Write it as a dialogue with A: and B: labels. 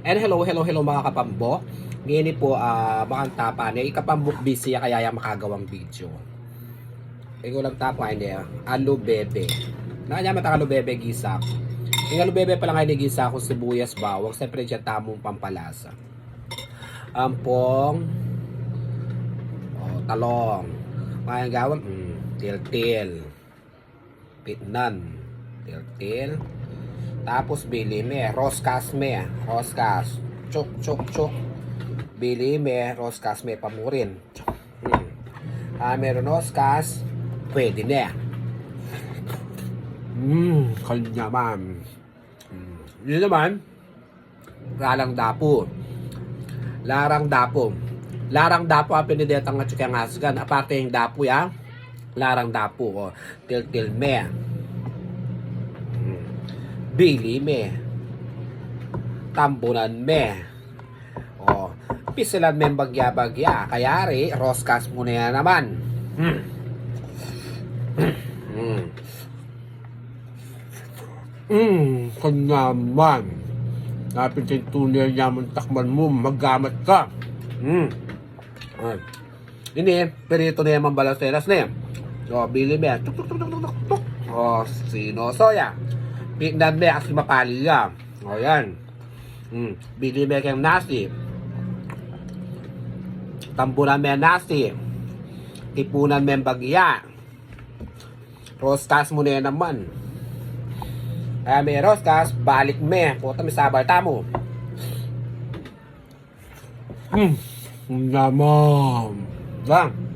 A: And hello, hello, hello mga kapambo. Ngayon po, ah, makang tapa niya. Ikapambok busy kaya yung makagawang video. Ikaw lang tapa hindi ah. Alu bebe. Nakanya mata alu bebe gisak. Yung alu bebe pala ngayon gisa ko sibuyas bawang. Siyempre siya tamong pampalasa. Ampong. Oh, talong. Mga gawang, mm, til-til. Pitnan. Til-til. Tapos bili me, roskas me, roskas. Chuk, chuk, chuk. Bili me, roskas me, pamurin. Hmm. Ah, meron roskas, pwede na. Hmm, kanya man. Hmm. Yun naman, larang dapo. Larang dapo. Larang dapo ang pinidetang nga tsukyang asgan. Aparte yung dapo ya, larang dapo. Oh. Til-til me. Bili me. Tambunan me. O, pisilan me bagya-bagya. Kaya ri, roskas mo na yan naman. Hmm. Hmm. Hmm, kanyaman. Napin sa tunay yaman takman mo, magamat ka. Hmm. Ay. Ini, perito na yaman balasteras na yan. O, me. Tuk, tuk, tuk, tuk, tuk, tuk, tuk. O, sino soya. Tignan me, kasi mapali ka. O, yan. Hmm. Bili me kayong nasi. Tambunan me ang nasi. Tipunan ang bagya. Rostas mo na naman. Kaya may rostas, balik me. Puta may sabar tamo. Hmm. Naman. Lang.